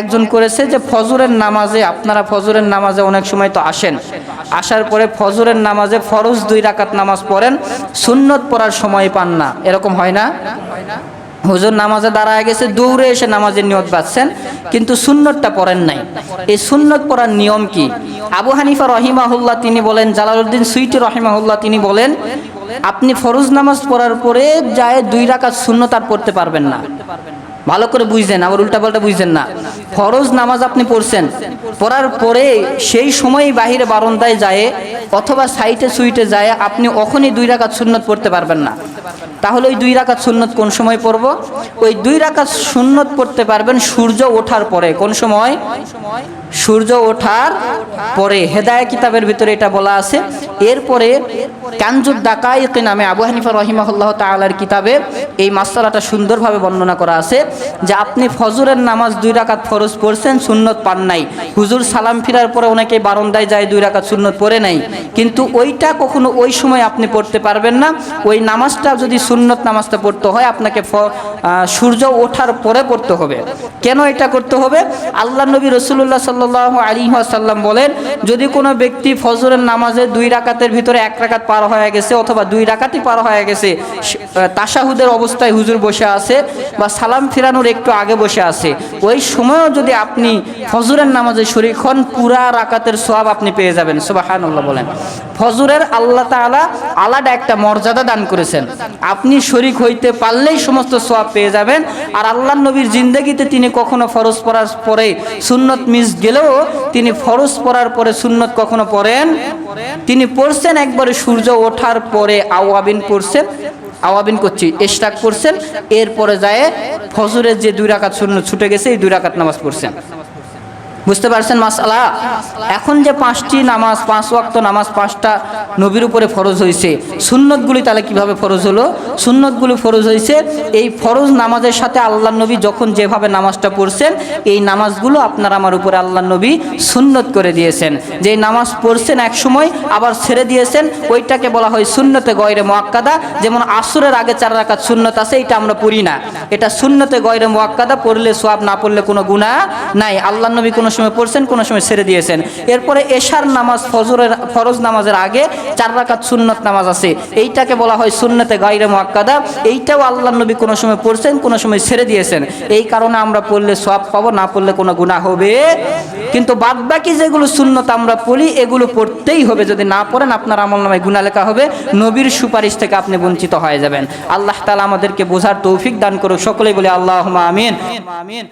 একজন করেছে যে ফজরের নামাজে, আপনারা ফজরের নামাজে অনেক সময় তো আসেন। আসার পরে ফজরের নামাজে ফরজ দুই রাকাত নামাজ পড়েন, সুন্নত পড়ার সময় পান না। এরকম হয় না? হুজুর নামাজে দাঁড়ায় গেছে, দৌড়ে এসে নামাজের নিয়ত বাঁচছেন কিন্তু সুন্নতটা পড়েন নাই। এই সুন্নত পড়ার নিয়ম কি? আবু হানিফা রহিমাহুল্লাহ তিনি বলেন, জালালউদ্দিন সুইটি রহিমাহুল্লাহ তিনি বলেন, আপনি ফরজ নামাজ পড়ার পরে যায় দুই রাকাত সুন্নত আর পড়তে পারবেন না। ভালো করে বুঝছেন আবার উল্টাপাল্টা বুঝছেন না। ফরজ নামাজ আপনি পড়ছেন। পড়ার পরে সেই সময় বাহিরে বারন্দায় যায় অথবা সাইটে সুইটে যায়, আপনি ওখনই দুই রাকাত সুন্নত পড়তে পারবেন না। তাহলে ওই দুই রাকাত সুন্নত কোন সময় পড়ব? ওই দুই রাকাত সুন্নত পড়তে পারবেন সূর্য ওঠার পরে। কোন সময়? সূর্য ওঠার পরে। হেদায় কিতাবের ভিতরে এটা বলা আছে। এরপরে কানজুদ দাকাইক নামে আবু হানিফা রহিমাহুল্লাহ তালার কিতাবে এই মাসালাটা সুন্দরভাবে বর্ণনা করা আছে যে আপনি ফজরের নামাজ দুই রাকাত ফরজ পড়ছেন সুন্নত পান নাই। হুজুর সালাম ফিরার পরে অনেকে বারন্দায় যায় দুই রাকাত সুন্নত পড়ে নাই। কিন্তু ওইটা কখনো ওই সময় আপনি পড়তে পারবেন না। ওই নামাজটা যদি সুন্নত নামাজটা পড়তে হয় আপনাকে সূর্য ওঠার পরে পড়তে হবে। কেন এটা করতে হবে? আল্লাহ নবী রসুল্লাহ সাল্লাহ আলী সাল্লাম বলেন যদি কোনো ব্যক্তি ফজরের নামাজে দুই রাকাতের ভিতরে এক রাকাত পার হয়ে গেছে অথবা দুই ডাকাতি পার হয়ে গেছে। তাশাহুদের অবস্থায় হুজুর বসে আছে বা সালাম ফিরানোর একটু আগে বসে আছে। ওই সময়ও যদি আপনি ফজরের নামাজে শরিক হন, পুরা রাকাতের সোয়াব আপনি পেয়ে যাবেন। সুবাহান্লাহ বলেন। ফজরের আল্লাহ তাআলা আলাদা একটা মর্যাদা দান করেছেন। আপনি শরিক হইতে পারলেই সমস্ত সোয়াব পেয়ে যাবেন। আর আল্লাহ নবীর জিন্দগিতে তিনি কখনো ফরজ পড়ার পরে সুন্নত মিস গেলেও তিনি ফরজ পড়ার পরে সুন্নত কখনো পড়েন? তিনি পড়ছেন একবারে সূর্য ওঠার পরে আওয়াবিন পড়ছেন। আওয়াবিন করছি এশরাক করছেন এরপরে যায় ফজরের যে দুই রাকাত শূন্য ছুটে গেছে, এই দুই রাকাত নামাজ পড়ছেন। বুঝতে পারছেন মাসালা? এখন যে পাঁচটি নামাজ, পাঁচ ওয়াক্ত নামাজ, পাঁচটা নবীর উপরে ফরজ হয়েছে সুন্নতগুলি তাহলে কীভাবে ফরজ হলো? সুন্নতগুলি ফরজ হয়েছে এই ফরজ নামাজের সাথে আল্লাহ নবী যখন যেভাবে নামাজটা পড়ছেন, এই নামাজগুলো আপনার আমার উপরে আল্লাহ নবী সুন্নত করে দিয়েছেন। যে নামাজ পড়ছেন এক সময় আবার ছেড়ে দিয়েছেন, ওইটাকে বলা হয় সুন্নতে গয়রে মোয়াক্কাদা যেমন আসরের আগে চার রাকাত সুন্নত আছে এটা আমরা পড়ি না। এটা সুন্নতে গয়রে মোয়াক্কাদা পড়লে সোয়াব না পড়লে কোনো গুণা নাই। আল্লাহ নবী কোনো সময় পড়ছেন, কোনো সময় ছেড়ে দিয়েছেন। এরপরে এশার নামাজ, ফজরের, ফরজ নামাজের আগে চার রাকাত সুন্নত নামাজ আছে। এইটাকে বলা হয় সুন্নতে গাইরে মোয়াক্কাদা এইটাও আল্লাহ নবী কোনো সময় পড়ছেন, কোনো সময় ছেড়ে দিয়েছেন। এই কারণে আমরা পড়লে সব পাবো, না পড়লে কোনো গুণা হবে। কিন্তু বাদ বাকি যেগুলো সুন্নত আমরা পড়ি, এগুলো পড়তেই হবে। যদি না পড়েন, আপনার আমল নামায় গুণা লেখা হবে। নবীর সুপারিশ থেকে আপনি বঞ্চিত হয়ে যাবেন। আল্লাহ তালা আমাদেরকে বোঝার তৌফিক দান করুক। সকলেই বলে আল্লাহ আমিন আমিন।